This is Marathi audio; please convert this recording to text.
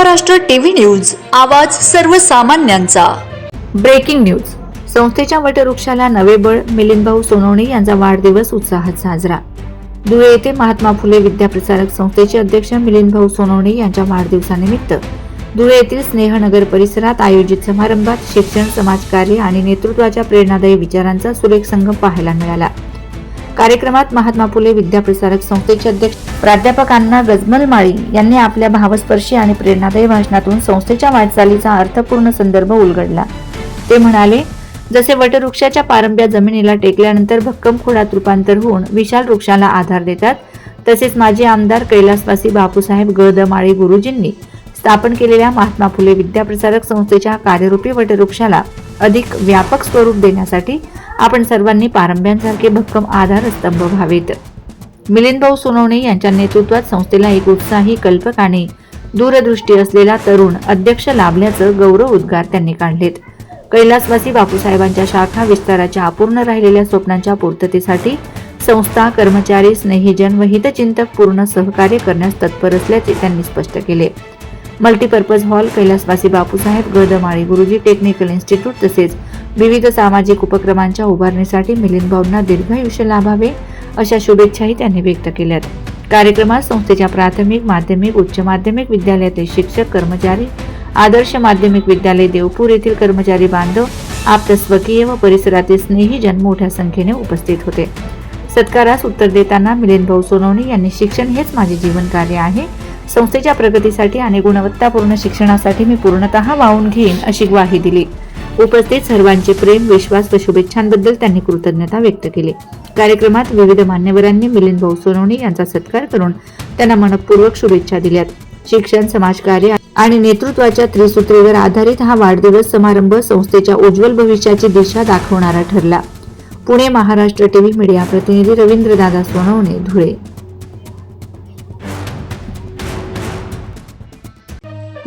महाराष्ट्र टीव्ही न्यूज आवाज सर्वसामान्यांचा. Breaking news. संस्थेच्या वटवृक्षाला नवे बळ मिलिंदभाऊ सोनवणे यांचा वाढदिवस उत्साहात साजरा. धुळे येथे महात्मा फुले विद्याप्रसारक संस्थेचे अध्यक्ष मिलिंदभाऊ सोनवणे यांच्या वाढदिवसानिमित्त धुळे येथील स्नेहनगर परिसरात आयोजित समारंभात शिक्षण समाजकार्य आणि नेतृत्वाच्या प्रेरणादायी विचारांचा सुरेख संगम पाहायला मिळाला. कार्यक्रमात महात्मा फुले विद्याप्रसारक संस्थेचे अध्यक्ष प्राध्यापक अण्णा गजमल माळी यांनी आपल्या भावस्पर्शी आणि प्रेरणादायी भाषणातून संस्थेच्या वाटचालीचा अर्थपूर्ण संदर्भ उलगडला. ते म्हणाले जसे वटवृक्षाच्या पारंब्या जमिनीला टेकल्यानंतर भक्कम खोडात रूपांतर होऊन विशाल वृक्षाला आधार देतात तसेच माजी आमदार कैलासवासी बापूसाहेब गळदमाळी गुरुजींनी स्थापन केलेल्या महात्मा फुले विद्याप्रसारक संस्थेच्या कार्यरूपी वटवृक्षाला अधिक व्यापक स्वरूप देण्यासाठी आपण सर्वांनी पारंब्यांसारखे भक्कम आधारस्तंभ व्हावेत. मिलिंदभाऊ सोनवणे यांच्या नेतृत्वात संस्थेला एक उत्साही कल्पक आणि दूरदृष्टी असलेला तरुण अध्यक्ष लाभल्याचं गौरव उद्गार त्यांनी काढलेत. कैलासवासी बापूसाहेबांच्या शाखा विस्ताराच्या अपूर्ण राहिलेल्या स्वप्नांच्या पूर्ततेसाठी संस्था कर्मचारी स्नेहीजन व हितचिंतक पूर्ण सहकार्य करण्यास तत्पर असल्याचे त्यांनी स्पष्ट केले. मल्टीपर्पज हॉल कैलासवासी बापूसाहेब गदमाळी गुरुजी टेक्निकल इन्स्टिट्यूट तसेच विविध सामाजिक उपक्रमांच्या उभारणीसाठी मिलिंद भाऊंना दीर्घायुष्य लाभावे अशा शुभेच्छाही त्यांनी व्यक्त केल्यात. कार्यक्रमात संस्थेच्या प्राथमिक माध्यमिक उच्च माध्यमिक विद्यालयातील शिक्षक कर्मचारी आदर्श माध्यमिक विद्यालय देवपूर येथील कर्मचारी बांधव आप्त स्वकीय व परिसरातील स्नेहीजन मोठ्या संख्येने उपस्थित होते. सत्कारास उत्तर देताना मिलिंद भाऊ सोनवणे यांनी शिक्षण हेच माझे जीवन कार्य आहे. संस्थेच्या प्रगतीसाठी आणि गुणवत्तापूर्ण शिक्षणासाठी मी पूर्णतः वाहून घेईन अशी ग्वाही दिली. उपस्थित सर्वांचे प्रेम विश्वास व शुभेच्छांबद्दल त्यांनी कृतज्ञता व्यक्त केली. कार्यक्रमात विविध मान्यवरांनी मिलिंद भाऊ सोनवणे यांचा सत्कार करून त्यांना मनपूर्वक शुभेच्छा दिल्यात. शिक्षण समाजकार्य आणि नेतृत्वाच्या त्रिसूत्रीवर आधारित हा वाढदिवस समारंभ संस्थेच्या उज्ज्वल भविष्याची दिशा दाखवणारा ठरला. पुणे महाराष्ट्र टीव्ही मीडिया प्रतिनिधी रवींद्रदादा सोनवणे धुळे.